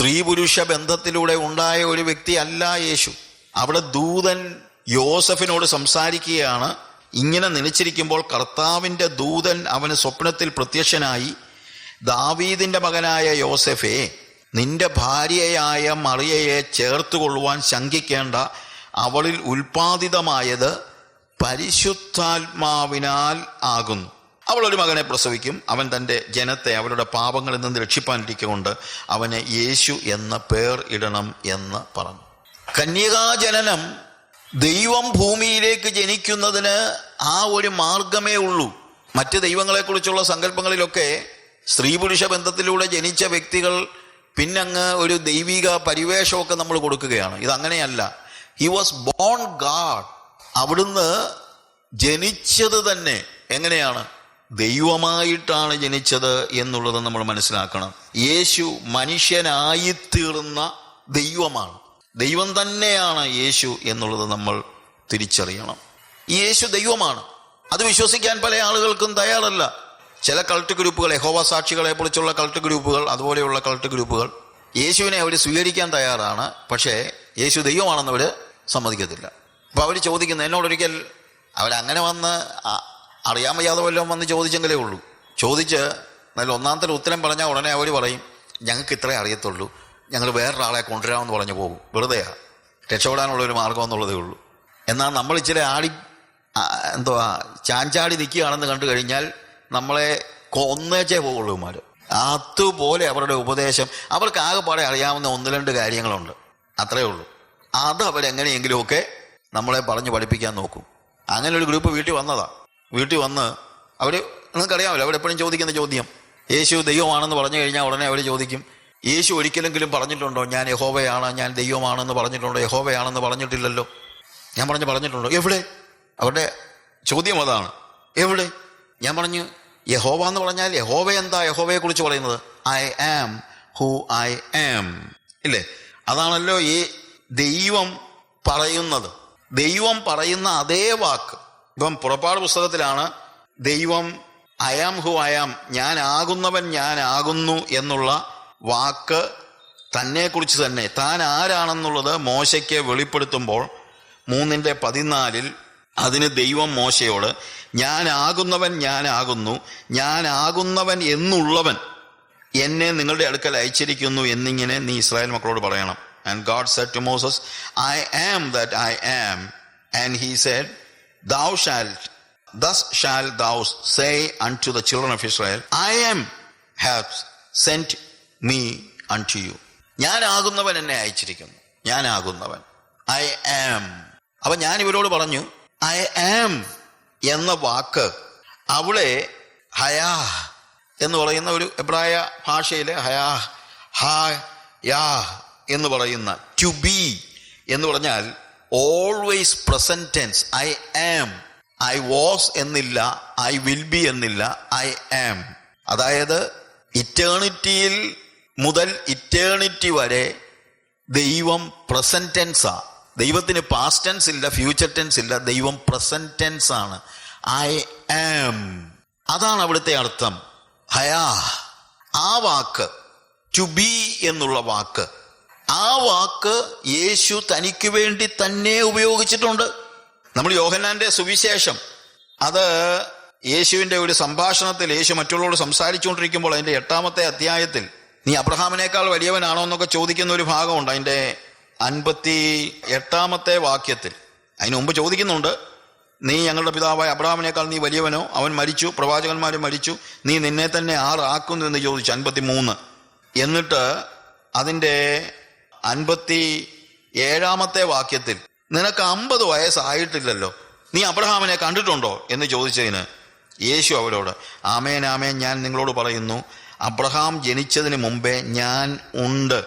സ്ത്രീ പുരുഷ ബന്ധത്തിലൂടെ ഉണ്ടായ ഒരു വ്യക്തി അല്ല യേശു. അവിടെ ദൂതൻ യോസഫിനോട് സംസാരിക്കുകയാണ്. ഇങ്ങനെ നനച്ചിരിക്കുമ്പോൾ കർത്താവിന്റെ ദൂതൻ അവന് സ്വപ്നത്തിൽ പ്രത്യക്ഷനായി ദാവീദിന്റെ മകനായ യോസഫെ നിന്റെ ഭാര്യയായ മറിയയെ ചേർത്തുകൊള്ളുവാൻ ശങ്കിക്കേണ്ട അവളിൽ ഉൽപാദിതമായത് പരിശുദ്ധാത്മാവിനാൽ ആകുന്നു. അവൾ ഒരു മകനെ പ്രസവിക്കും. അവൻ തന്റെ ജനത്തെ അവരുടെ പാപങ്ങളിൽ നിന്ന് രക്ഷിപ്പാനിരിക്കൊണ്ട് അവനെ യേശു എന്ന പേർ ഇടണം എന്ന് പറഞ്ഞു. കന്യകാജനനം ദൈവം ഭൂമിയിലേക്ക് ജനിക്കുന്നതിന് ആ ഒരു മാർഗമേ ഉള്ളൂ. മറ്റ് ദൈവങ്ങളെക്കുറിച്ചുള്ള സങ്കല്പങ്ങളിലൊക്കെ സ്ത്രീ പുരുഷ ബന്ധത്തിലൂടെ ജനിച്ച വ്യക്തികൾ പിന്നങ്ങ് ഒരു ദൈവിക പരിവേഷമൊക്കെ നമ്മൾ കൊടുക്കുകയാണ്. ഇത് അങ്ങനെയല്ല ഹി വാസ് ബോൺ ഗാഡ് അവിടുന്ന് ജനിച്ചത് തന്നെ. എങ്ങനെയാണ്? ദൈവമായിട്ടാണ് ജനിച്ചത് എന്നുള്ളത് നമ്മൾ മനസ്സിലാക്കണം. യേശു മനുഷ്യനായി തീർന്ന ദൈവമാണ്. ദൈവം തന്നെയാണ് യേശു എന്നുള്ളത് നമ്മൾ തിരിച്ചറിയണം. യേശു ദൈവമാണ്. അത് വിശ്വസിക്കാൻ പല ആളുകൾക്കും തയ്യാറല്ല. ചില കൾട്ട് ഗ്രൂപ്പുകൾ യഹോവ സാക്ഷികളെ കുറിച്ചുള്ള കൾട്ട് ഗ്രൂപ്പുകൾ അതുപോലെയുള്ള കൾട്ട് ഗ്രൂപ്പുകൾ യേശുവിനെ അവർ സ്വീകരിക്കാൻ തയ്യാറാണ്. പക്ഷേ യേശു ദൈവമാണെന്ന് അവർ സമ്മതിക്കത്തില്ല. അപ്പോൾ അവർ ചോദിക്കുന്നത് എന്നോടൊരിക്കൽ അവരങ്ങനെ വന്ന് അറിയാൻ വയ്യാതെ വല്ലതും വന്ന് ചോദിച്ചെങ്കിലേ ഉള്ളൂ. ചോദിച്ച് നല്ല ഒന്നാമത്തെ ഉത്തരം പറഞ്ഞാൽ ഉടനെ അവർ പറയും ഞങ്ങൾക്ക് ഇത്രേ അറിയത്തുള്ളൂ. ഞങ്ങൾ വേറൊരാളെ കൊണ്ടുവരാമെന്ന് പറഞ്ഞു പോകും. വെറുതെയാ. രക്ഷപ്പെടാനുള്ള ഒരു മാർഗം എന്നുള്ളതേ ഉള്ളൂ. എന്നാൽ നമ്മൾ ഇച്ചിരി ആടി എന്തുവാ ചാഞ്ചാടി നിൽക്കുകയാണെന്ന് കണ്ടു കഴിഞ്ഞാൽ നമ്മളെ ഒന്നേച്ചേ പോകുള്ളൂ ഇവന്മാർ. അതുപോലെ അവരുടെ ഉപദേശം അവർക്ക് ആകെപ്പാടെ അറിയാവുന്ന ഒന്ന് രണ്ട് കാര്യങ്ങളുണ്ട്. അത്രേ ഉള്ളൂ. അത് അവരെങ്ങനെയെങ്കിലുമൊക്കെ നമ്മളെ പറഞ്ഞു പഠിപ്പിക്കാൻ നോക്കും. അങ്ങനെ ഒരു ഗ്രൂപ്പ് വീട്ടിൽ വന്നതാ. വീട്ടിൽ വന്ന് അവർ നിങ്ങൾക്കറിയാമല്ലോ അവരെപ്പോഴും ചോദിക്കുന്ന ചോദ്യം. യേശു ദൈവമാണെന്ന് പറഞ്ഞു കഴിഞ്ഞാൽ ഉടനെ അവർ ചോദിക്കും. യേശു ഒരിക്കലെങ്കിലും പറഞ്ഞിട്ടുണ്ടോ ഞാൻ യഹോവയാണ് ഞാൻ ദൈവമാണെന്ന് പറഞ്ഞിട്ടുണ്ടോ യഹോവയാണെന്ന് പറഞ്ഞിട്ടില്ലല്ലോ? ഞാൻ പറഞ്ഞു പറഞ്ഞിട്ടുണ്ടോ. എവിടെ? അവരുടെ ചോദ്യം അതാണ്. എവിടെ? ഞാൻ പറഞ്ഞു യഹോവ എന്ന് പറഞ്ഞാൽ യഹോവ എന്താ യഹോവയെക്കുറിച്ച് പറയുന്നത്? I am who I am. ഇല്ലേ? അതാണല്ലോ ഈ ദൈവം പറയുന്നത്. ദൈവം പറയുന്ന അതേ വാക്ക്. ഇപ്പം പുറപ്പാട് പുസ്തകത്തിലാണ് ദൈവം അയാം ഹു അയാം ഞാൻ ആകുന്നു എന്നുള്ള വാക്ക് തന്നെക്കുറിച്ച് തന്നെ. താൻ ആരാണെന്നുള്ളത് മോശയ്ക്ക് വെളിപ്പെടുത്തുമ്പോൾ മൂന്നിന്റെ പതിനാലിൽ അതിന് ദൈവം മോശയോട് ഞാനാകുന്നവൻ ഞാനാകുന്നു. ഞാനാകുന്നവൻ എന്നുള്ളവൻ എന്നെ നിങ്ങളുടെ അടുക്കൽ അയച്ചിരിക്കുന്നു എന്നിങ്ങനെ നീ ഇസ്രായേൽ മക്കളോട് പറയണം. And God said to Moses I am that I am and he said thou shalt, thus shalt thou say unto the children of Israel, I am have sent me unto you. ഞാനാകുന്നവൻ എന്നെ അയച്ചിരിക്കുന്നു. ഞാനാകുന്നവൻ. I am അപ്പൊ ഞാൻ ഇവരോട് പറഞ്ഞു I am എന്ന വാക്ക് അവളെ ഹയാ എന്ന് പറയുന്ന ഒരു എബ്രായ ഭാഷയിലെ ഹയാ ഹാ യാ എന്ന് പറയുന്ന ടു ബി എന്ന് പറഞ്ഞാൽ always present tense I am I was എന്നില്ല. ഐ വിൽ ബി എന്നില്ല. ഐ ആം അതായത് ഇറ്റേണിറ്റിയിൽ മുതൽ ഇറ്റേണിറ്റി വരെ ദൈവം പ്രസന്റ് ടെൻസാ ദൈവത്തിന് പാസ്റ്റ് ടെൻസ് ഇല്ല ഫ്യൂച്ചർ ടെൻസ് ഇല്ല. ദൈവം പ്രസന്റ് ടെൻസ് ആണ്. ഐ ആം അതാണ് അവിടുത്തെ അർത്ഥം. ഹയാ. ആ വാക്ക്. ടു ബി എന്നുള്ള വാക്ക്. ആ വാക്ക് യേശു തനിക്ക് വേണ്ടി തന്നെ ഉപയോഗിച്ചിട്ടുണ്ട്. നമ്മൾ യോഹന്നാന്റെ സുവിശേഷം അത് യേശുവിന്റെ ഒരു സംഭാഷണത്തിൽ യേശു മറ്റുള്ളവരോട് സംസാരിച്ചുകൊണ്ടിരിക്കുമ്പോൾ അതിന്റെ എട്ടാമത്തെ അധ്യായത്തിൽ നീ അബ്രഹാമിനേക്കാൾ വലിയവനാണോ എന്നൊക്കെ ചോദിക്കുന്ന ഒരു ഭാഗമുണ്ട് അതിന്റെ അൻപത്തി എട്ടാമത്തെ വാക്യത്തിൽ. അതിനു മുമ്പ് ചോദിക്കുന്നുണ്ട് നീ ഞങ്ങളുടെ പിതാവായ അബ്രഹാമിനേക്കാൾ നീ വലിയവനോ? അവൻ മരിച്ചു പ്രവാചകന്മാർ മരിച്ചു നീ നിന്നെ തന്നെ ആറാക്കുന്നു എന്ന് ചോദിച്ചു അൻപത്തി മൂന്ന് എന്നിട്ട് അതിന്റെ അൻപത്തി ഏഴാമത്തെ വാക്യത്തിൽ നിനക്ക് അമ്പത് വയസ്സായിട്ടില്ലല്ലോ. നീ അബ്രഹാമിനെ കണ്ടിട്ടുണ്ടോ? എന്ന് ചോദിച്ചതിന് യേശു അവരോട് ആമേൻ ആമേൻ ഞാൻ നിങ്ങളോട് പറയുന്നു അബ്രഹാം ജനിച്ചതിന് മുമ്പേ ഞാൻ ഉണ്ട്.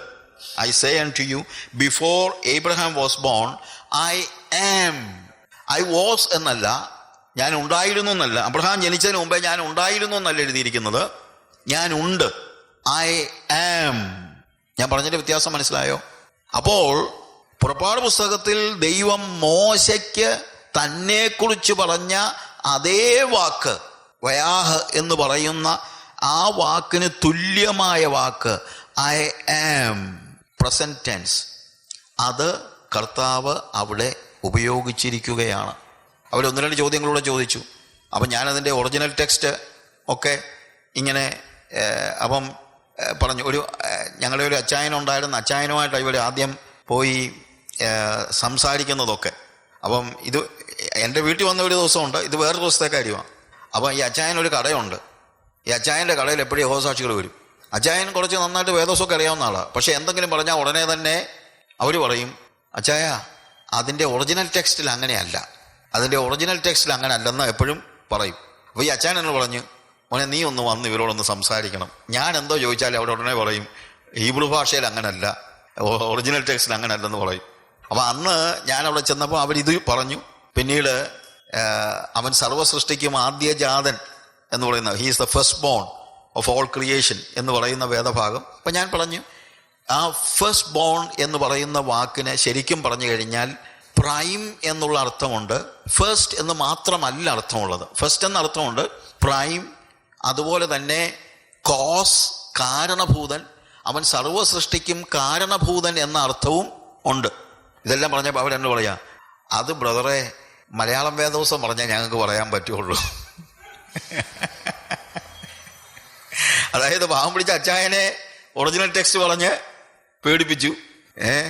I say and to you before Abraham was born I am I was എന്നല്ല ഞാൻ ഉണ്ടായിരുന്നു എന്നല്ല. അബ്രഹാം ജനിച്ചതിന് മുമ്പേ ഞാൻ ഉണ്ടായിരുന്നു എന്നല്ല എഴുതിയിരിക്കുന്നത്. ഞാൻ ഉണ്ട്. ഐ ആം ഞാൻ പറഞ്ഞതിന്റെ വ്യത്യാസം മനസ്സിലായോ? അപ്പോൾ പുറപ്പാട് പുസ്തകത്തിൽ ദൈവം മോശയ്ക്ക് തന്നെക്കുറിച്ച് പറഞ്ഞ അതേ വാക്ക് വയാഹ് എന്ന് പറയുന്ന ആ വാക്കിന് തുല്യമായ വാക്ക് ഐ ആം പ്രസന്റ് ടെൻസ്. അത് കർത്താവ് അവിടെ ഉപയോഗിച്ചിരിക്കുകയാണ്. അവർ ഒന്ന് രണ്ട് ചോദ്യങ്ങളൂടെ ചോദിച്ചു. അപ്പം ഞാനതിന്റെ ഒറിജിനൽ ടെക്സ്റ്റ് ഒക്കെ ഇങ്ങനെ അപ്പം പറഞ്ഞു ഒരു ഞങ്ങളുടെ ഒരു അച്ചായനുണ്ടായിരുന്ന. അച്ചായനുമായിട്ട് ഇവർ ആദ്യം പോയി സംസാരിക്കുന്നതൊക്കെ. അപ്പം ഇത് എന്റെ വീട്ടിൽ വന്ന ഒരു ദിവസമുണ്ട്. ഇത് വേറെ ദിവസത്തെ കാര്യമാണ്. അപ്പം ഈ അച്ചായൻ ഒരു കടയുണ്ട്. ഈ അച്ചായന്റെ കടയിൽ എപ്പോഴും യഹോസാക്ഷികൾ വരും? അച്ചായൻ കുറച്ച് നന്നായിട്ട് വേദോസമൊക്കെ അറിയാവുന്ന ആളാണ് പക്ഷേ എന്തെങ്കിലും പറഞ്ഞാൽ ഉടനെ തന്നെ അവർ പറയും അച്ചായ അതിന്റെ ഒറിജിനൽ ടെക്സ്റ്റിൽ അങ്ങനെയല്ല. അതിന്റെ ഒറിജിനൽ ടെക്സ്റ്റിൽ അങ്ങനെ അല്ലെന്ന് എപ്പോഴും പറയും. അപ്പോൾ ഈ അച്ചായൻ എന്ന് പറഞ്ഞു മോനെ നീ ഒന്ന് വന്ന് ഇവരോടൊന്ന് സംസാരിക്കണം. ഞാൻ എന്തോ ചോദിച്ചാൽ അവിടെ ഉടനെ പറയും ഹീബ്രു ഭാഷയിൽ അങ്ങനല്ല ഒറിജിനൽ ടെക്സ്റ്റിൽ അങ്ങനല്ലെന്ന് പറയും. അപ്പോൾ അന്ന് ഞാൻ അവിടെ ചെന്നപ്പോൾ അവരിത് പറഞ്ഞു. പിന്നീട് അവൻ സർവസൃഷ്ടിക്കും ആദ്യ ജാതൻ എന്ന് പറയുന്ന he's the first born of all creation എന്ന് പറയുന്ന വേദഭാഗം അപ്പം ഞാൻ പറഞ്ഞു ആ ഫസ്റ്റ് ബോൺ എന്ന് പറയുന്ന വാക്കിനെ ശരിക്കും പറഞ്ഞു കഴിഞ്ഞാൽ പ്രൈം എന്നുള്ള അർത്ഥമുണ്ട് ഫസ്റ്റ് എന്ന് മാത്രമല്ല അർത്ഥമുള്ളത്. ഫസ്റ്റ് എന്ന അർത്ഥമുണ്ട് പ്രൈം അതുപോലെ തന്നെ കോസ് കാരണഭൂതൻ അവൻ സർവ സൃഷ്ടിക്കും കാരണഭൂതൻ എന്ന അർത്ഥവും ഉണ്ട്. ഇതെല്ലാം പറഞ്ഞപ്പോൾ അവരെന്നു പറയാ? അത് ബ്രദറെ മലയാളം വേദോസം പറഞ്ഞാൽ ഞങ്ങൾക്ക് പറയാൻ പറ്റുള്ളൂ. അതായത് പാവം പിടിച്ച അച്ചായനെ ഒറിജിനൽ ടെക്സ്റ്റ് പറഞ്ഞ് പേടിപ്പിച്ചു. ഏ?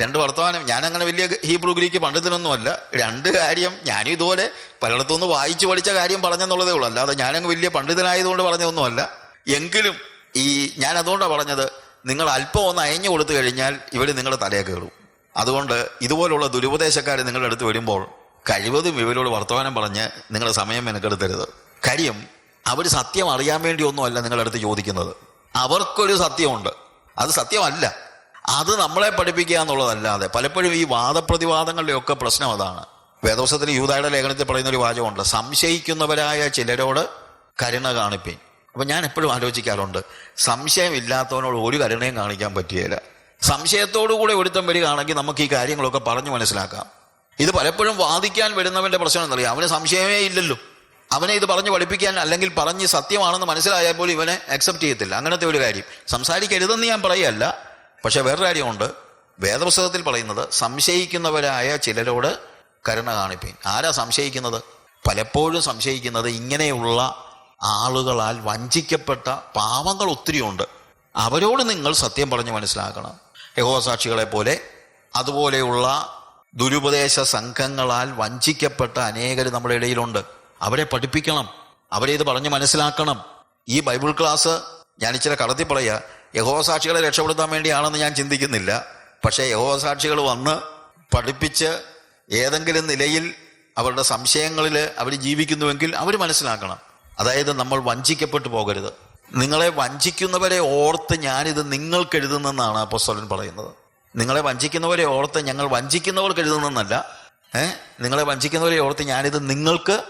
രണ്ട് വർത്തമാനം. ഞാനങ്ങനെ വലിയ ഹീബ്രു ഗ്രീക്ക് പണ്ഡിതനൊന്നുമല്ല. രണ്ട് കാര്യം ഞാനും ഇതുപോലെ പലയിടത്തുനിന്ന് വായിച്ചു പഠിച്ച കാര്യം പറഞ്ഞെന്നുള്ളതേ ഉള്ളൂ. അല്ലാതെ ഞാനങ്ങ് വലിയ പണ്ഡിതനായതുകൊണ്ട് പറഞ്ഞതൊന്നുമല്ല. എങ്കിലും ഈ ഞാൻ അതുകൊണ്ടാണ് പറഞ്ഞത് നിങ്ങൾ അല്പം ഒന്ന് അയഞ്ഞു കൊടുത്തു കഴിഞ്ഞാൽ ഇവർ നിങ്ങളുടെ തലയെ കയറും. അതുകൊണ്ട് ഇതുപോലുള്ള ദുരുപദേശക്കാർ നിങ്ങളുടെ അടുത്ത് വരുമ്പോൾ കഴിവതും ഇവരോട് വർത്തമാനം പറഞ്ഞ് നിങ്ങളുടെ സമയം മെനക്കെടുത്തരുത്. കാര്യം അവർ സത്യം അറിയാൻ വേണ്ടി ഒന്നുമല്ല നിങ്ങളുടെ അടുത്ത് ചോദിക്കുന്നത്. അവർക്കൊരു സത്യമുണ്ട്. അത് സത്യമല്ല. അത് നമ്മളെ പഠിപ്പിക്കുക എന്നുള്ളതല്ലാതെ പലപ്പോഴും ഈ വാദപ്രതിവാദങ്ങളുടെ ഒക്കെ പ്രശ്നം അതാണ്. വേദോസത്തിൽ യൂതായുടെ ലേഖനത്തിൽ പറയുന്ന ഒരു വാചകമുണ്ട് സംശയിക്കുന്നവരായ ചിലരോട് കരുണ കാണിപ്പിൻ. അപ്പം ഞാൻ എപ്പോഴും ആലോചിക്കാറുണ്ട് സംശയമില്ലാത്തവനോട് ഒരു കരുണയും കാണിക്കാൻ പറ്റുകയില്ല. സംശയത്തോടു കൂടെ ഒരുത്തം വരികയാണെങ്കിൽ നമുക്ക് ഈ കാര്യങ്ങളൊക്കെ പറഞ്ഞു മനസ്സിലാക്കാം. ഇത് പലപ്പോഴും വാദിക്കാൻ വരുന്നവന്റെ പ്രശ്നം എന്നറിയാം. അവന് സംശയമേ ഇല്ലല്ലോ. അവനെ ഇത് പറഞ്ഞ് പഠിപ്പിക്കാൻ അല്ലെങ്കിൽ പറഞ്ഞ് സത്യമാണെന്ന് മനസ്സിലായാൽ പോലും ഇവനെ അക്സെപ്റ്റ് ചെയ്യത്തില്ല. അങ്ങനത്തെ ഒരു കാര്യം. സംസാരിക്കരുതെന്ന് ഞാൻ പറയുകയല്ല പക്ഷെ വേറൊരു കാര്യമുണ്ട്. വേദപുസ്തകത്തിൽ പറയുന്നത് സംശയിക്കുന്നവരായ ചിലരോട് കരുണ കാണിപ്പീൻ. ആരാ സംശയിക്കുന്നത്? പലപ്പോഴും സംശയിക്കുന്നത് ഇങ്ങനെയുള്ള ആളുകളാൽ വഞ്ചിക്കപ്പെട്ട പാവങ്ങൾ ഒത്തിരിയുണ്ട് അവരോട് നിങ്ങൾ സത്യം പറഞ്ഞ് മനസ്സിലാക്കണം. യഹോസാക്ഷികളെ പോലെ അതുപോലെയുള്ള ദുരുപദേശ സംഘങ്ങളാൽ വഞ്ചിക്കപ്പെട്ട അനേകർ നമ്മുടെ ഇടയിലുണ്ട്. അവരെ പഠിപ്പിക്കണം. അവരെ ഇത് പറഞ്ഞ് മനസ്സിലാക്കണം. ഈ ബൈബിൾ ക്ലാസ് ഞാൻ ഇച്ചിരി കടത്തി പറയുക യഹോസാക്ഷികളെ രക്ഷപ്പെടുത്താൻ വേണ്ടിയാണെന്ന് ഞാൻ ചിന്തിക്കുന്നില്ല. പക്ഷേ യഹോസാക്ഷികൾ വന്ന് പഠിപ്പിച്ച് ഏതെങ്കിലും നിലയിൽ അവരുടെ സംശയങ്ങളിൽ അവർ ജീവിക്കുന്നുവെങ്കിൽ അവർ മനസ്സിലാക്കണം. അതായത് നമ്മൾ വഞ്ചിക്കപ്പെട്ടു പോകരുത്. നിങ്ങളെ വഞ്ചിക്കുന്നവരെ ഓർത്ത് ഞാനിത് നിങ്ങൾക്ക് എഴുതുന്നെന്നാണ് അപ്പോസ്തലൻ പറയുന്നത്. നിങ്ങളെ വഞ്ചിക്കുന്നവരെ ഓർത്ത് ഞങ്ങൾ വഞ്ചിക്കുന്നവർക്ക് എഴുതുന്നെന്നല്ല. ഏ? നിങ്ങളെ വഞ്ചിക്കുന്നവരെ ഓർത്ത് ഞാനിത് നിങ്ങൾക്ക്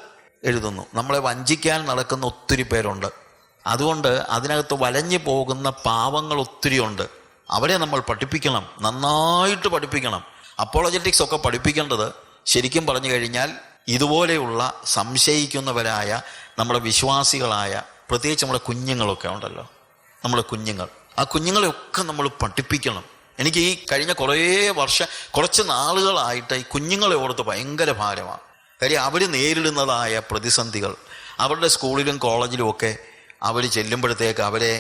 എഴുതുന്നു. നമ്മളെ വഞ്ചിക്കാൻ നടക്കുന്ന ഒത്തിരി പേരുണ്ട്. അതുകൊണ്ട് അതിനകത്ത് വലഞ്ഞു പോകുന്ന പാവങ്ങൾ ഒത്തിരിയുണ്ട് അവരെ നമ്മൾ പഠിപ്പിക്കണം. നന്നായിട്ട് പഠിപ്പിക്കണം. അപ്പോളജറ്റിക്സ് ഒക്കെ പഠിപ്പിക്കേണ്ടത് ശരിക്കും പറഞ്ഞു കഴിഞ്ഞാൽ ഇതുപോലെയുള്ള സംശയിക്കുന്നവരായ നമ്മുടെ വിശ്വാസികളായ പ്രത്യേകിച്ച് നമ്മുടെ കുഞ്ഞുങ്ങളൊക്കെ ഉണ്ടല്ലോ. നമ്മുടെ കുഞ്ഞുങ്ങൾ. ആ കുഞ്ഞുങ്ങളെയൊക്കെ നമ്മൾ പഠിപ്പിക്കണം. എനിക്ക് ഈ കഴിഞ്ഞ കുറേ വർഷം കുറച്ച് നാളുകളായിട്ട് ഈ കുഞ്ഞുങ്ങളെ ഓർത്ത് ഭയങ്കര ഭാരമാണ്. കാര്യം അവർ നേരിടുന്നതായ പ്രതിസന്ധികൾ അവരുടെ സ്കൂളിലും കോളേജിലും ഒക്കെ അവർ ചെല്ലുമ്പോഴത്തേക്ക് അവരെ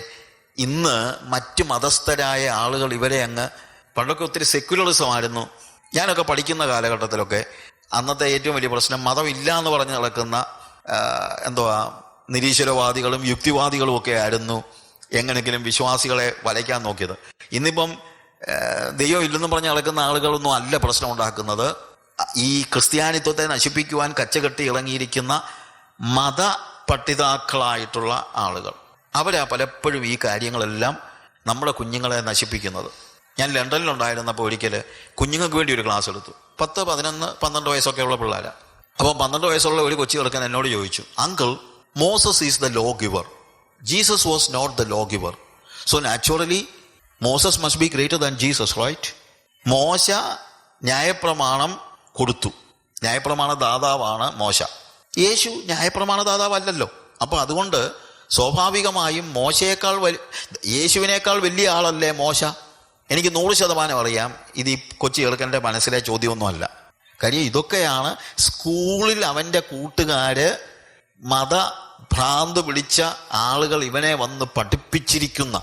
ഇന്ന് മറ്റ് മതസ്ഥരായ ആളുകൾ ഇവരെ അങ്ങ് പണ്ടൊക്കെ ഒത്തിരി സെക്യുലറിസം ആയിരുന്നു ഞാനൊക്കെ പഠിക്കുന്ന കാലഘട്ടത്തിലൊക്കെ അന്നത്തെ ഏറ്റവും വലിയ പ്രശ്നം മതമില്ല എന്ന് പറഞ്ഞ് നടക്കുന്ന എന്തുവാ നിരീശ്വരവാദികളും യുക്തിവാദികളും ഒക്കെ ആയിരുന്നു എങ്ങനെങ്കിലും വിശ്വാസികളെ വലയ്ക്കാൻ നോക്കിയത്. ഇന്നിപ്പം ദൈവം ഇല്ലെന്ന് പറഞ്ഞ് നടക്കുന്ന ആളുകളൊന്നും അല്ല പ്രശ്നം ഉണ്ടാക്കുന്നത്. ഈ ക്രിസ്ത്യാനിത്വത്തെ നശിപ്പിക്കുവാൻ കച്ചകെട്ടി ഇറങ്ങിയിരിക്കുന്ന മത പഠിതാക്കളായിട്ടുള്ള ആളുകൾ. അവരാ പലപ്പോഴും ഈ കാര്യങ്ങളെല്ലാം നമ്മുടെ കുഞ്ഞുങ്ങളെ നശിപ്പിക്കുന്നത്. ഞാൻ ലണ്ടനിലുണ്ടായിരുന്നപ്പോൾ ഒരിക്കൽ കുഞ്ഞുങ്ങൾക്ക് വേണ്ടി ഒരു ക്ലാസ് എടുത്തു. പത്ത് പതിനൊന്ന് പന്ത്രണ്ട് വയസ്സൊക്കെ ഉള്ള പിള്ളേരാണ് അപ്പോൾ പന്ത്രണ്ട് വയസ്സുള്ള ഒരു കൊച്ചി ചെറുക്കൻ എന്നോട് ചോദിച്ചു uncle Moses is the law giver. Jesus was not the law giver. So naturally Moses must be greater than Jesus right? മോശ ന്യായപ്രമാണം കൊടുത്തു. ന്യായപ്രമാണ ദാതാവാണ് മോശ. യേശു ന്യായപ്രമാണദാതാവല്ലല്ലോ. അപ്പോൾ അപ്പൊ അതുകൊണ്ട് സ്വാഭാവികമായും മോശയേക്കാൾ വലി യേശുവിനേക്കാൾ വലിയ ആളല്ലേ മോശ? എനിക്ക് നൂറ് ശതമാനം അറിയാം. ഇത് ഈ കൊച്ചു ചെറുക്കന്റെ മനസ്സിലെ ചോദ്യമൊന്നുമല്ല. കാര്യം ഇതൊക്കെയാണ് സ്കൂളിൽ അവന്റെ കൂട്ടുകാര് മത ഭ്രാന്ത് പിടിച്ച ആളുകൾ ഇവനെ വന്ന് പഠിപ്പിച്ചിരിക്കുന്ന.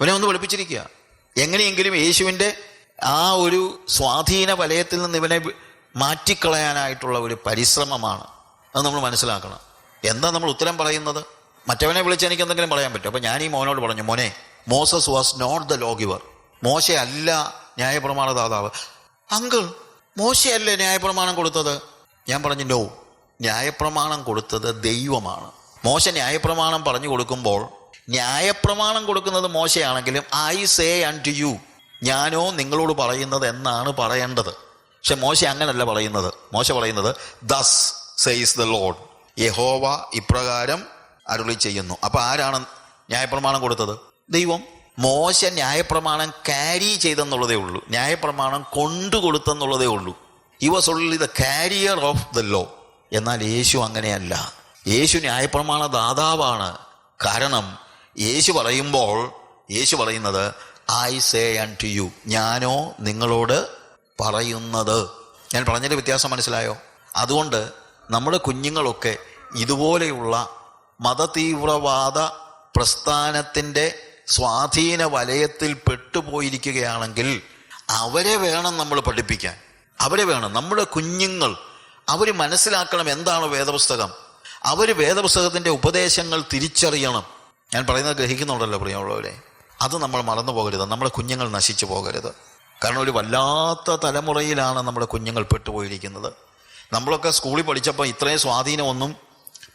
ഇവനെ വന്ന് പഠിപ്പിച്ചിരിക്കുക. എങ്ങനെയെങ്കിലും യേശുവിന്റെ ആ ഒരു സ്വാധീന വലയത്തിൽ നിന്ന് ഇവനെ മാറ്റിക്കളയാനായിട്ടുള്ള ഒരു പരിശ്രമമാണ്. അത് നമ്മൾ മനസ്സിലാക്കണം. എന്താ നമ്മൾ ഉത്തരം പറയുന്നത്? മറ്റവനെ വിളിച്ച് എനിക്ക് എന്തെങ്കിലും പറയാൻ പറ്റും അപ്പം ഞാൻ ഈ മോനോട് പറഞ്ഞു മോനെ Moses was not the law giver മോശയല്ല ന്യായപ്രമാണദാതാവ് അങ്കിൾ മോശയല്ലേ ന്യായപ്രമാണം കൊടുത്തത്? ഞാൻ പറഞ്ഞു നോ ന്യായപ്രമാണം കൊടുത്തത് ദൈവമാണ്. മോശ ന്യായപ്രമാണം പറഞ്ഞു കൊടുക്കുമ്പോൾ ന്യായപ്രമാണം കൊടുക്കുന്നത് മോശയാണെങ്കിലും I say and to you. ഞാനോ നിങ്ങളോട് പറയുന്നത് എന്നാണ് പറയേണ്ടത്. പക്ഷെ മോശ അങ്ങനല്ല പറയുന്നത്. മോശ പറയുന്നത് ദസ്. സെയ്സ് ദ ലോഡ് യഹോവ ഇപ്രകാരം അരുളി ചെയ്യുന്നു. അപ്പൊ ആരാണ് ന്യായപ്രമാണം കൊടുത്തത്? ദൈവം. മോശ ന്യായപ്രമാണം ക്യാരി ചെയ്തെന്നുള്ളതേ ഉള്ളൂ. ന്യായപ്രമാണം കൊണ്ടു കൊടുത്തെന്നുള്ളതേ ഉള്ളൂ. He was only the carrier of the law എന്നാൽ യേശു അങ്ങനെയല്ല. യേശു ന്യായപ്രമാണ ദാതാവാണ്. കാരണം യേശു പറയുമ്പോൾ യേശു പറയുന്നത് I say and to you ഞാനോ നിങ്ങളോട് പറയുന്നത്. ഞാൻ പറഞ്ഞതിന്റെ വ്യത്യാസം മനസ്സിലായോ? അതുകൊണ്ട് നമ്മുടെ കുഞ്ഞുങ്ങളൊക്കെ ഇതുപോലെയുള്ള മതതീവ്രവാദ പ്രസ്ഥാനത്തിന്റെ സ്വാധീന വലയത്തിൽ പെട്ടുപോയിരിക്കുകയാണെങ്കിൽ അവരെ വേണം നമ്മൾ പഠിപ്പിക്കാൻ. അവരെ വേണം. നമ്മുടെ കുഞ്ഞുങ്ങൾ അവർ മനസ്സിലാക്കണം എന്താണ് വേദപുസ്തകം. അവർ വേദപുസ്തകത്തിന്റെ ഉപദേശങ്ങൾ തിരിച്ചറിയണം. ഞാൻ പറയുന്നത് ഗ്രഹിക്കുന്നുണ്ടല്ലോ പ്രിയമുള്ളവരെ. അത് നമ്മൾ മറന്നു പോകരുത്. നമ്മുടെ കുഞ്ഞുങ്ങൾ നശിച്ചു പോകരുത്. കാരണം ഒരു വല്ലാത്ത തലമുറയിലാണ് നമ്മുടെ കുഞ്ഞുങ്ങൾ പെട്ടുപോയിരിക്കുന്നത്. നമ്മളൊക്കെ സ്കൂളിൽ പഠിച്ചപ്പോൾ ഇത്രയും സ്വാധീനമൊന്നും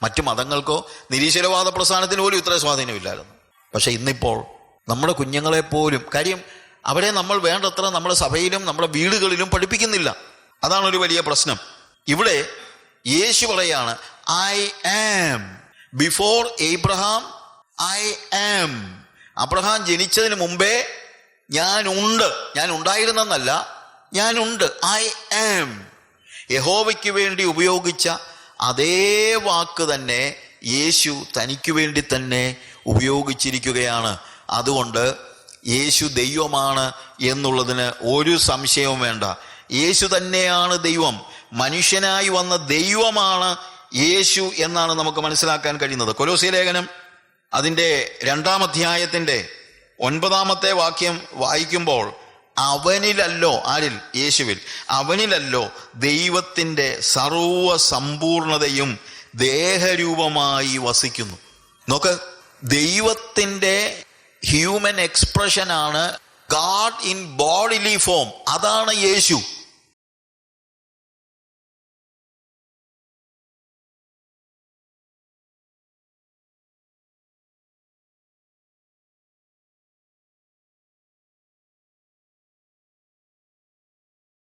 മറ്റു മതങ്ങൾക്കോ നിരീശ്വരവാദ പ്രസ്ഥാനത്തിന് പോലും ഇത്രയും സ്വാധീനമില്ലായിരുന്നു. പക്ഷേ ഇന്നിപ്പോൾ നമ്മുടെ കുഞ്ഞുങ്ങളെ പോലും കാര്യം അവരെ നമ്മൾ വേണ്ടത്ര നമ്മുടെ സഭയിലും നമ്മുടെ വീടുകളിലും പഠിപ്പിക്കുന്നില്ല. അതാണ് ഒരു വലിയ പ്രശ്നം. ഇവിടെ യേശു പറയാണ് I am. Before Abraham I am. Abraham ജനിച്ചതിന് മുമ്പേ ഞാനുണ്ട്. ഞാൻ ഉണ്ടായിരുന്നെന്നല്ല ഞാനുണ്ട്. I am. യഹോവയ്ക്ക് വേണ്ടി ഉപയോഗിച്ച അതേ വാക്ക് തന്നെ യേശു തനിക്ക് വേണ്ടി തന്നെ ഉപയോഗിച്ചിരിക്കുകയാണ്. അതുകൊണ്ട് യേശു ദൈവമാണ് എന്നുള്ളതിന് ഒരു സംശയവും വേണ്ട. യേശു തന്നെയാണ് ദൈവം. മനുഷ്യനായി വന്ന ദൈവമാണ് യേശു എന്നാണ് നമുക്ക് മനസ്സിലാക്കാൻ കഴിയുന്നത്. കൊലോസി ലേഖനം അതിന്റെ രണ്ടാം അധ്യായത്തിന്റെ ഒൻപതാമത്തെ വാക്യം വായിക്കുമ്പോൾ അവനിലല്ലോ ആരിൽ? യേശുവിൽ. അവനിലല്ലോ ദൈവത്തിന്റെ സർവ സമ്പൂർണതയും ദേഹരൂപമായി വസിക്കുന്നു. നോക്ക് ദൈവത്തിന്റെ ഹ്യൂമൻ എക്സ്പ്രഷനാണ് ഗാഡ് ഇൻ ബോഡിലി ഫോം. അതാണ് യേശു.